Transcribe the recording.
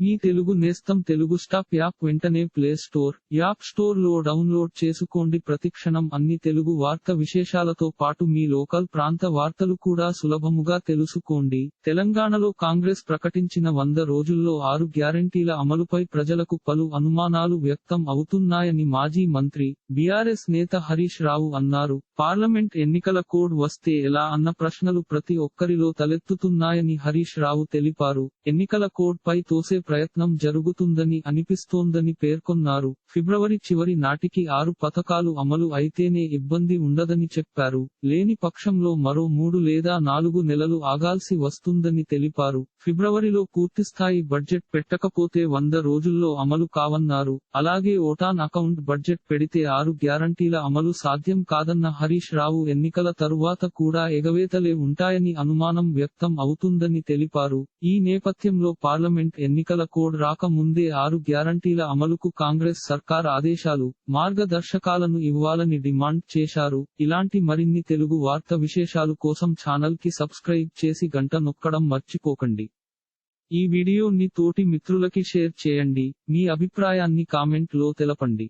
మీ తెలుగు నేస్తం Telugu stop app వెంటనే play store app స్టోర్లో డౌన్లోడ్ చేసుకోండి. ప్రతిక్షణం అన్ని తెలుగు వార్త విశేషాలతో పాటు మీ లోకల్ ప్రాంత వార్తలు కూడా సులభముగా తెలుసుకోండి. తెలంగాణలో కాంగ్రెస్ ప్రకటించిన వంద రోజుల్లో ఆరు గ్యారంటీల అమలుపై ప్రజలకు పలు అనుమానాలు వ్యక్తం అవుతున్నాయని మాజీ మంత్రి బీఆర్ఎస్ నేత హరీష్ రావు అన్నారు. పార్లమెంట్ ఎన్నికల కోడ్ వస్తే ఎలా అన్న ప్రశ్నలు ప్రతి ఒక్కరిలో తలెత్తుతున్నాయని హరీష్ రావు తెలిపారు. ఎన్నికల కోడ్ పై తోసే ప్రయత్నం జరుగుతుందని అనిపిస్తోందని పేర్కొన్నారు. ఫిబ్రవరి చివరి నాటికి ఆరు పథకాలు అమలు అయితేనే ఇబ్బంది ఉండదని చెప్పారు. లేని పక్షంలో మరో మూడు లేదా నాలుగు నెలలు ఆగాల్సి వస్తుందని తెలిపారు. ఫిబ్రవరిలో పూర్తిస్థాయి బడ్జెట్ పెట్టకపోతే వంద రోజుల్లో అమలు కావన్నారు. అలాగే ఓటాన్ అకౌంట్ బడ్జెట్ పెడితే ఆరు గ్యారంటీల అమలు సాధ్యం కాదన్న హరీష్ హరీష్ రావు ఎన్నికల తరువాత కూడా ఎగవేతలే ఉంటాయని అనుమానం వ్యక్తం అవుతుందని తెలిపారు. ఈ నేపథ్యంలో పార్లమెంట్ ఎన్నికల కోడ్ రాక ముందే ఆరు గ్యారంటీల అమలుకు కాంగ్రెస్ సర్కార్ ఆదేశాలు మార్గదర్శకాలను ఇవ్వాలని డిమాండ్ చేశారు. ఇలాంటి మరిన్ని తెలుగు వార్త విశేషాలు కోసం ఛానల్కి సబ్స్క్రైబ్ చేసి గంట నొక్కడం మర్చిపోకండి. ఈ వీడియోని తోటి మిత్రులకి షేర్ చేయండి. మీ అభిప్రాయాన్ని కామెంట్లో తెలపండి.